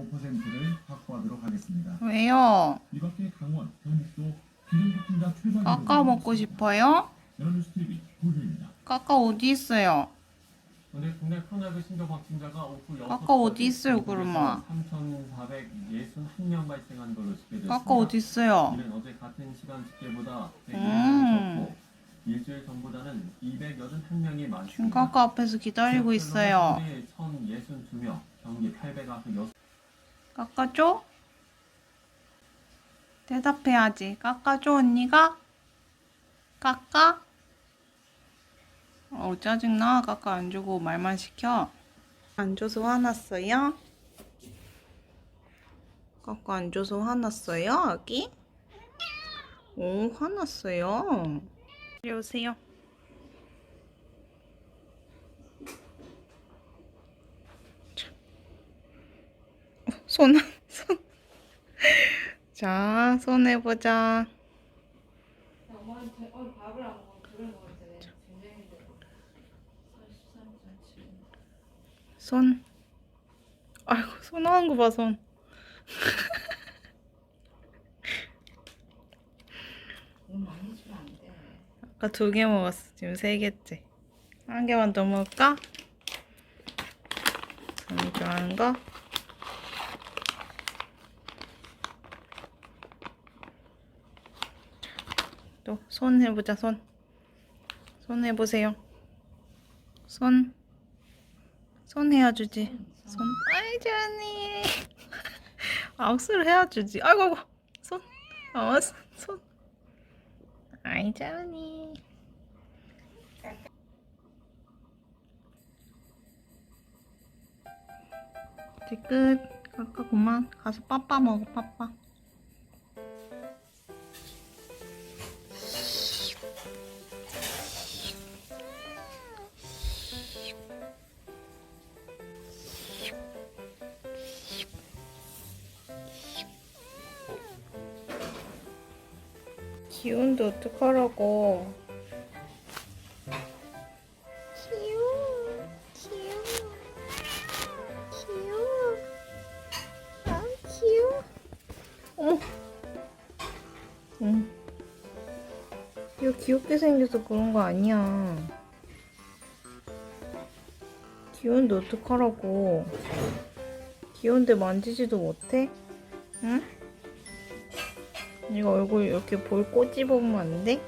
5%를 확보하도록 하겠습니다. 왜요? 이 밖에 강원, 경북도 확진자 최단 까까 먹고 싶어요? 연합뉴스 TV 고주입니다. 까까 어디 있어요? 오늘 국내 코로나19 신규 확진자가 오후 6 까까 어디 있어요, 그러면? 3,461명 발생한 걸로 집계됐습니다. 까까 어디 있어요? 이는 어제 같은 시간 집계보다 음. 100명 적고 일주일 전보다는 281명이 많습니다. 지금 까까 앞에서 기다리고 있어요. 1,062명, 경기 896명. 깎아줘? 대답해야지. 깎아줘, 언니가? 깎아? 어, 짜증나. 깎아 안 주고 말만 시켜. 안 줘서 화났어요? 깎아 안 줘서 화났어요, 아기? 오, 화났어요. 이리 오세요. 손, 손. 자, 손 해보자. 손. 아이고, 손 하는 거 봐, 손. 아까 두 개 먹었어. 지금 세 개째. 한 개만 더 먹을까? 좋아하는 거? 또 손 해보자 손. 손 해보세요. 손. 손 해야주지. 손. 아이. 아 억수로 해야주지. 아이고 아이고. 손. 어 손. 손. 아이 좋니. 이제 끝. 아까 그만 가서 빠빠 먹어 빠빠. 기운도 어떡하라고. 귀여워, 귀여워, 귀여워, 아 귀여워. 어머, 응. 이거 귀엽게 생겨서 그런 거 아니야. 귀여운데 어떡하라고. 귀여운데 만지지도 못해? 응? 이거 얼굴 이렇게 볼 꼬집으면 안 돼?